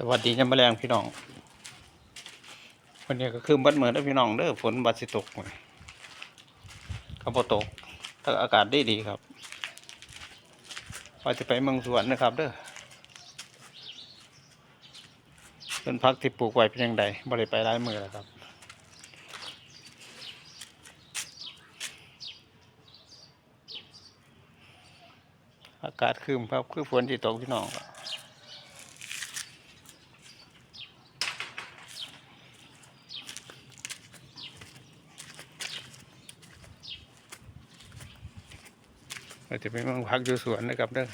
สวัสดียามแมลงพี่น้องวันนี้ก็คือบัดเหมือนเด้พี่น้องเด้อฝนบัดสิตกมื้อก็บ่ตกแต่อากาศดีดีครับว่าจะไปเมืองสวนนะครับ เด้อเป็นพักที่ปลูกไว้เป็นยังไงบ่ได้ไปหลายมือแล้วครับอากาศคืมครับ คือฝนที่ตกพี่น้องครับ ราจะไปมั่งพักอยู่สวนนะครับเด้อ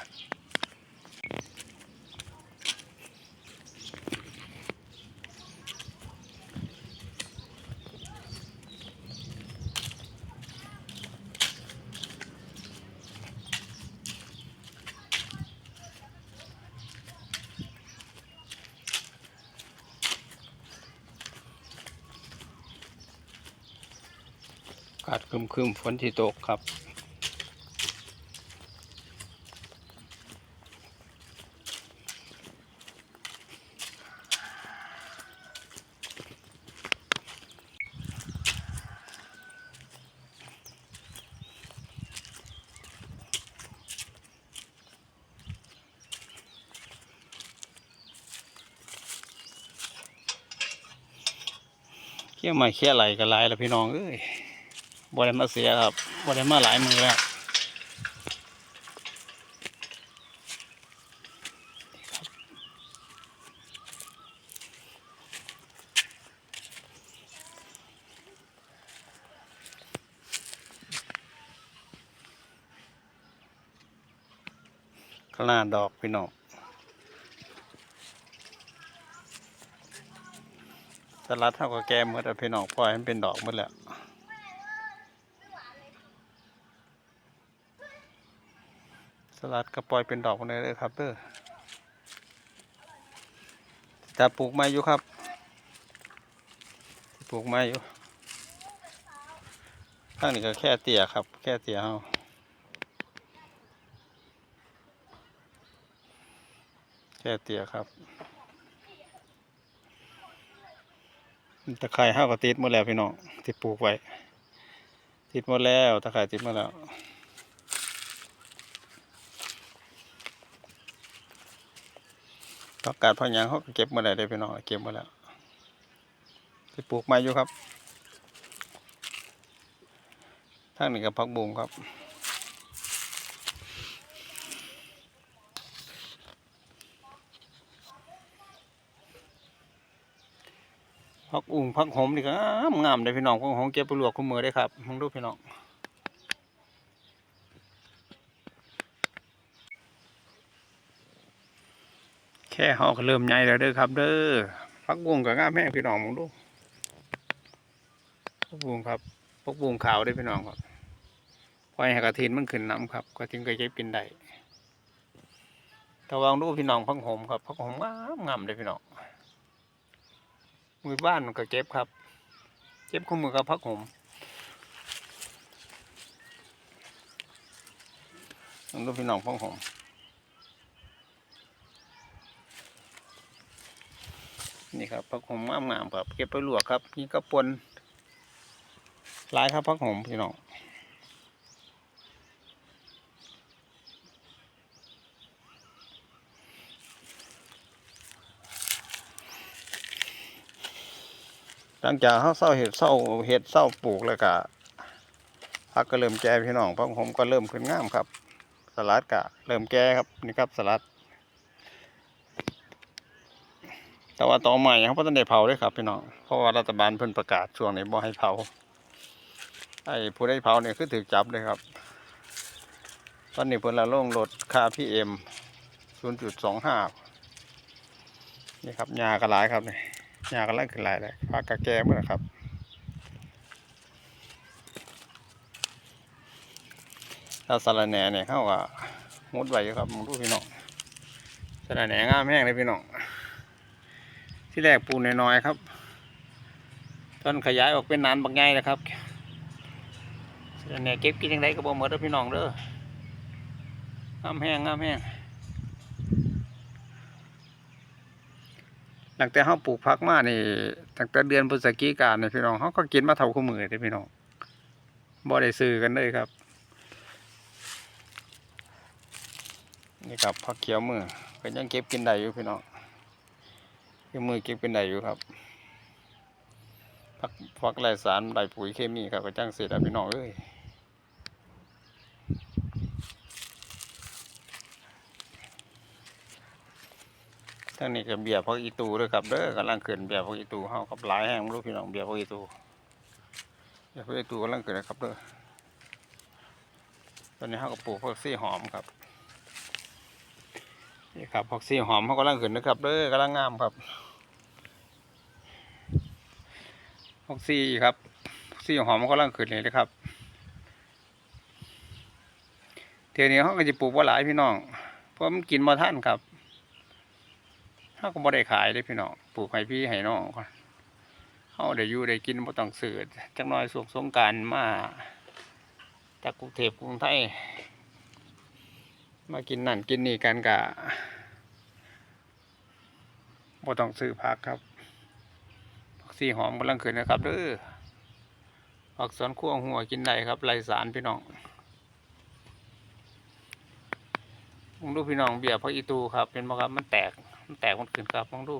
อากาศคึมๆฝนที่ตกครับ เขี่ยมาเขี่ยไหลกันหลายแล้วพี่น้องเอ้ยบ่ได้มาเสียครับบ่ได้มาหลายมือแล้วขนาดดอกพี่น้อง ลัดเท่ากับแกมหมดแล้วพี่น้องปล่อยให้มันเป็นดอกหมดแล้วสลัดก็ปล่อยเป็นดอกหมดเลยเด้อครับเด้อจะปลูกไม้อยู่ครับปลูกไม้อยู่ข้างนี้ก็แค่เตี่ยครับ แค่เตี่ยเฮาแค่เตี่ยครับ ตะไคร้ห้าวก็ติดหมดแล้วพี่น้องที่ปลูกไว้ ติดหมดแล้วตะไคร้ติดหมดแล้วผักกาดผักหยางเขาก็เก็บหมดแล้วเด้พี่น้องเก็บหมดแล้วที่ปลูกใหม่อยู่ครับทางนี้กับผักบุ้งครับ พักอุ่งพักหอมนี่ก็งามงามเลยพี่น้องพักหอมเก็บไปลวกคู่มือได้ครับมองดูพี่น้องแค่หอกเริ่มใหญ่แล้วเด้อครับ เด้อพักบุ้งก็งามแม่พี่น้องมองดูพักบุ้งครับพักบุ้งขาวได้พี่น้องครับพอยห้กระถินมันขึ้นน้ำครับกระถินก็จะกินได้ระวังดูพี่น้องพักหอมครับพักหอมงามงามเลยพี่น้อง มือบ้านมันก็เก็บครับ เก็บข้อมือกับพักผมต้องดูพี่น้องพักผมนี่ครับพักผมงามๆครับ เก็บไปลวกครับ นี่ก็ปนหลายครับพักผมพี่น้อง หลังจากเขาเศร้าเห็ดเศร้าเห็ดเศร้าปลูกแล้วก็พักก็เริ่มแก่พี่น้องพักผมก็เริ่มขึ้นงามครับ สลัดก็เริ่มแก่ครับนี่ครับสลัด แต่ว่าต่อใหม่เขาก็ต้องได้เผาด้วยครับพี่น้องเพราะว่ารัฐบาลเพิ่นประกาศช่วงนี้บ่ให้เผาไอ้ผู้ได้เผาเนี่ยคือถือจับเลยครับ ตอนนี้เพิ่นละลงลดค่าพีเอ็มศูนย์จุดสองห้านี่ครับยากระหลายครับเนี่ยากันไล่ขึ้นหลายเลยปลากระแกมนะครับถ้าสาระแหน่เนี่ยเข้ากับมุดไว้อยู่ครับมึงดูพี่น้องสาระแหน่งามแห้งเลยพี่น้องที่แรกปูนน้อยๆครับตอนขยายออกเป็นนานบางไงนะครับสาระแหน่เก็บกินยังไงก็บอกหมดแล้วพี่น้องเด้องามแห้งงามแห้ง ตั้งแต่เฮาปลูกผักมานี่ตั้งแต่เดือนพฤศจิกายนนี่พี่น้องเฮาก็กินมาเท่าคู่มือเด้พี่น้องบ่ได้ซื้อกันเลยครับ นี่ครับผักเขียวมือก็ยังเก็บกินได้อยู่พี่น้องคือมือเก็บกินได้อยู่ครับผักผักไรสารไรปุ๋ยเคมีครับก็จังเสิล่ะพี่น้องเอ้ย ทั้งนี้ก็เบียร์ผักอีตูด้วยครับเด้อกำลังขึ้นเบียร์ผักอีตูเฮากับหลายแห้งบ่รู้พี่น้องเบียร์ผักอีตูเบียร์ผักอีตูกำลังขึ้นนะครับเด้อตอนนี้เฮาก็ปลูกผักซี่หอมครับนี่ครับผักซี่หอมเขากำลังขึ้นนะครับเด้อกำลังงามครับผักซี่ครับผักซี่หอมเขากำลังขึ้นเลยนะครับเทียวนี้เขาก็จะปลูกว่าหลายพี่น้องเพราะมันกินมาท่านครับ เขาก็บ่ได้ขายเลยพี่น้องปลูกให้พี่ให้น้องก่อนเขาได้อยู่ได้กินบ่ต้องซื้อจักน่อยสวกสงการมาจากกรุงเทพกรุงไทยมากินนั่นกินนี่กันกะบ่ต้องซื้อผักครับผักสีหอมกำลังขึ้นนะครับเด้อผักสวนครัวหัวกินได้ครับไรสารพี่น้องมองดูพี่น้องเบียร์ผักอีตูครับเป็นบ่ครับมันแตก มันแตกมันขึ้นครับมองดู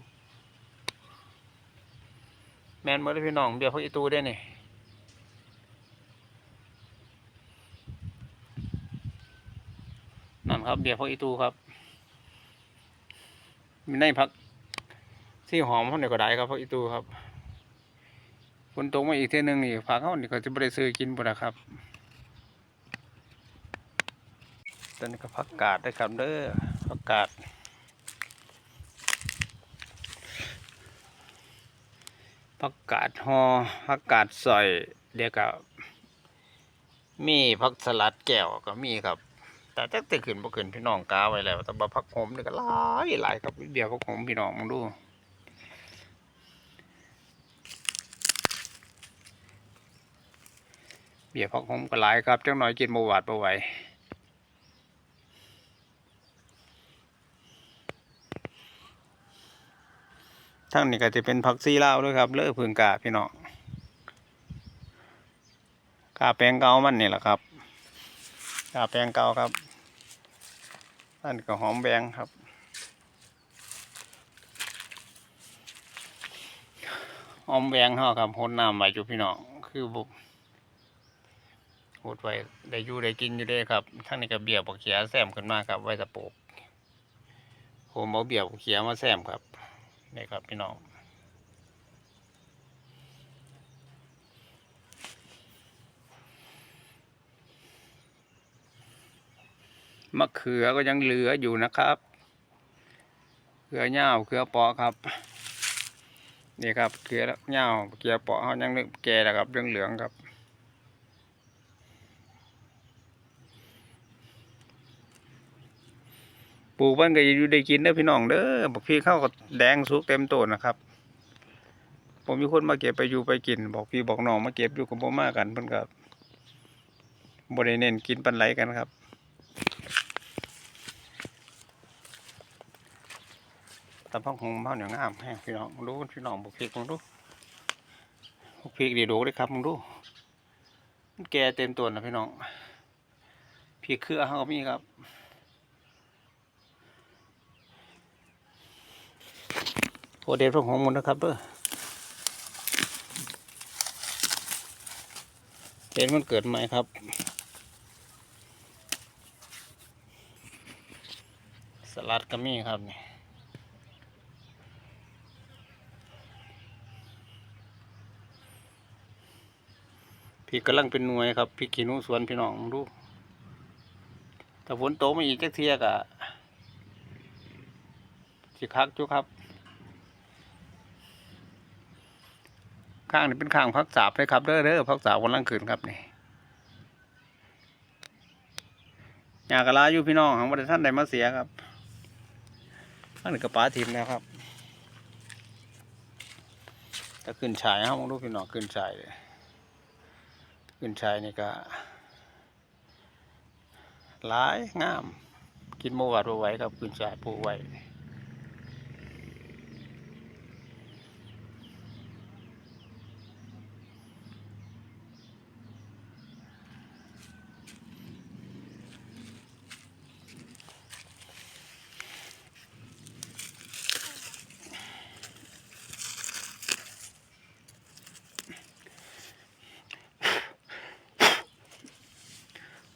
แมนเมื่อพี่น้องเบียร์ผักอีตูได้นี่นั่นครับเบียร์พวกอีตูครับมีในพักที่หอมเขาเนี่ยก็ได้ครับพวกอีตูครับฝนตกมาอีกเท่หนึงนี่ผักเขานี่ก็จะไม่ได้ซื้อกินบุนะครับตอนนี้ก็ผักกาดได้ครับเด้อผักกาด ผักกาดหอผักกาดซอยเดียวกับมีผักสลัดแก้วก็มีครับ แต่จักแต่ขึ้นบ่ขึ้นพี่น้องกาไว้แล้วแต่บ่พักหอมนี่ก็หลายหลายครับเบียร์พักหอมพี่น้องมึงดูเบียร์พักหอมก็หลายครับจังหน่อยกินบ่หวาดบ่ไหว ทั้งนี้ก็จะเป็นผักซีลาวด้วยครับเลอะพึ่งกาพี่น้องกาแปลงเกามันนี่แหละครับกาแปลงเกาครับอันก็หอมแบงครับ หอมแบงเฮาครับหดน้ำไว้อยู่พี่น้องคือบุหดไว้ได้อยู่ได้กินอยู่เด้ครับทั้งนี้ก็เบียบบกเขียแซมขึ้นมาครับไว้สะปกผมเอาเบียบบกเขียมาแซมครับ นี่ครับพี่น้องมะเขือก็ยังเหลืออยู่นะครับ เขือเน่าวเขือปอครับนี่ครับเขือเน่าวเขือปอเขายังแก่แล้วครับเรื่องเหลืองๆครับ ลูกมันก็อยู่ได้กินเด้อพี่น้องเด้อบอกพี่เข้าก็แดงสุกเต็มต้นนะครับ ผมมีคนมาเก็บไปอยู่ไปกิน บอกพี่บอกน้องมาเก็บอยู่กับผมมากันเพิ่นกับบริเน้นกินปันไหลกันครับแต่พักหงเฮาเหนี่ยงามแฮงพี่น้องดูพี่น้องบุกพริกมึงดูบุกพริกดีดูเลยครับมึงดูมันแก่เต็มตัวนะพี่น้องพริกเครือเฮาก็มีครับ โอเดชพักหงมดนะครับเด้อเห็นมันเกิดใหม่ครับ สลัดก็มีครับนี่พี่กำลังเป็นหน่วยครับ พี่ขีนูสวนพี่น้องดูถ้าฝนตกมาอีกจักเทียกะสิคักจุครับ ข้างนี้เป็นข้างพักสาบเลยครับเด้อเด้อพักสาบวันลังคืนครับนี่ยากระลาอยู่พี่น้องของบริษัทใดมาเสียครับอันนี้กระป๋าทิมแล้วครับจะขึ้นชายครับมองดูพี่น้องขึ้นชายเลยขึ้นชายนี่ก็หลายงาม กินโมวัดบ่ไว้ครับขึ้นชายปูไว้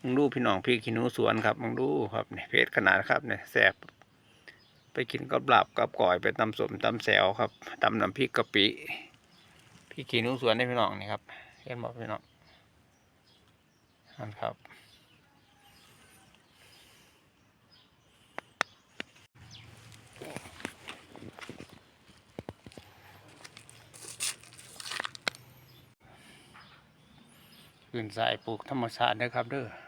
มึงดูพี่น้องพี่ขี้นูสวนครับมึงดูครับเนี่ยเพชรขนาดครับเนี่ยแสบไปกินกับหลาบกับก่อยไปตำสมตำแซวครับตำน้ำพริกกะปิพี่ขี้นูสวนได้พี่น้องนี่ครับเห็นบอกพี่น้องนั่นครับขึ้นสายปลูกธรรมชาตินะครับเด้อ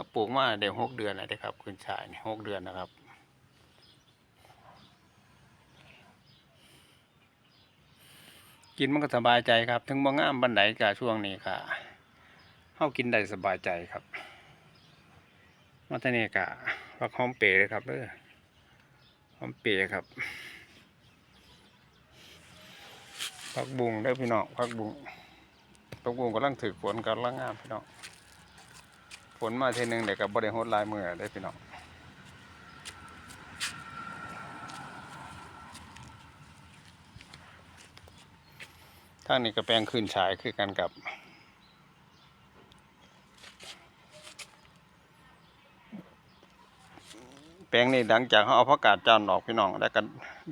ก็ปลูกมาเดี๋ยวหกเดือนแล้วนะครับขึ้นสายหกเดือนนะครับกินมันก็สบายใจครับ ถึงบ่งามบันไดกะช่วงนี้ค่ะเฮากินได้สบายใจครับ มาทางนี้กะพักหอมเปรย์เลยครับเด้อหอมเปรย์ครับผักบุ้งได้พี่น้องผักบุ้งผักบุ้งกำลังถือฝนกำลังงามพี่น้อง ฝนมาทีหนึงเด็กกับบริโภคลายมือได้พี่น้องทางนี้ก็แปลงขึ้นฉายคือกันกับ แปลงนี้หลังจากเขาเอาผักกาดจานออกพี่น้อง แล้วกัน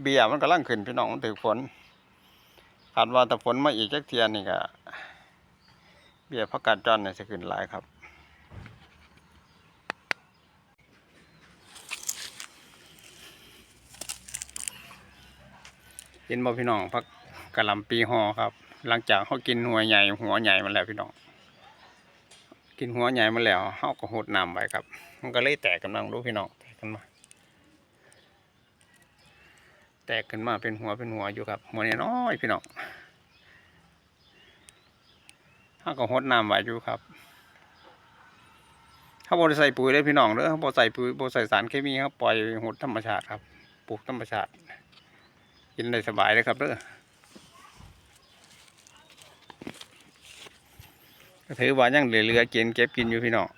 เบียร์มันกำลังขึ้นพี่น้องมันถือฝนคาดว่าถ้าฝนมาอีกจักเทียนนี่ก็เบี้ยพักกาดจอนเนี่ยจะขึ้นหลายครับ เห็นบ่พี่น้องพักกะหล่ำปีหอครับ หลังจากเขากินหัวใหญ่หัวใหญ่มาแล้วพี่น้อง กินหัวใหญ่มาแล้วเขาก็หดน้ำไว้ครับ มันก็เลยแตกกำลังรู้พี่น้องแตกกันมา แตกขึ้นมาเป็นหัวเป็นหัวอยู่ครับหัวน้อยพี่น้องถ้าก็หดน้ำไว้อยู่ครับถ้าบริใส่ปุ๋ยได้พี่น้องเด้อถ้าบริใส่ปุ๋ยบริใส่สารเคมีครับปล่อยหดธรรมชาติครับ ปลูกธรรมชาติ กินได้สบายเลยครับเด้อก็ถือว่ายังเหลือๆกินเก็บกินอยู่พี่น้อง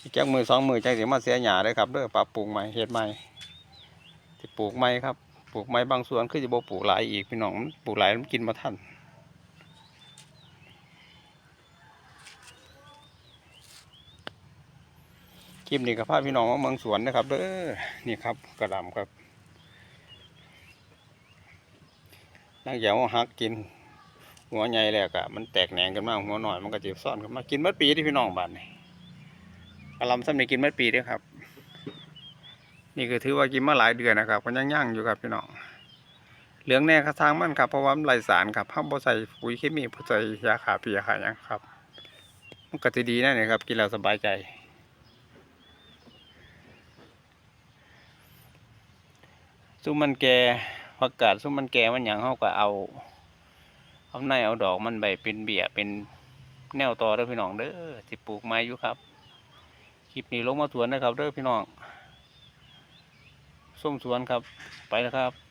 อีกจักมือสองมือจังสิมาเสียหญ้าเลยครับเด้อปรับปลูกใหม่เฮ็ดใหม่ที่ปลูกใหม่ครับ ปลูกใหม่บางส่วนคือจะบ่ปลูกหลายอีกพี่น้องปลูกหลายมันกินบ่ทัน คลิปนี้ก็พาพี่น้องมาเมืองสวนนะครับเด้อนี่ครับกระหลำครับนั่งเหยาวหักกิน หัวใหญ่แล้วก็มันแตกแหนงกันมากหัวหน่อยมันก็จะซ่อนกันมากินเมื่อปีที่พี่น้องบ้านนี่กระลำซ้ำนี่กินมาปีด้อครับ นี่ก็ถือว่ากินมาหลายเดือนนะครับก็ยังย่างอยู่ครับพี่น้องเหลืองแน่กระทางมันครับเพราะว่ามันไรสารครับห้ามบ่ใส่ปุ๋ยเคมีบ่ใส่ยาขาเปียขาหยังครับ มันก็จะดีแน่เลยครับ กินแล้วสบายใจ ซุ้มมันแก่ผักกาดซุ้มมันแก่มันอย่างเขาก็เอาเอาในเอาดอกมันใบเป็นเบียเป็นแนวต่อเด้อพี่น้องเด้อสิปลูกไม้อยู่ครับคลิปนี้ลงมาสวนนะครับเด้อพี่น้องส้มสวนครับไปแล้วครับ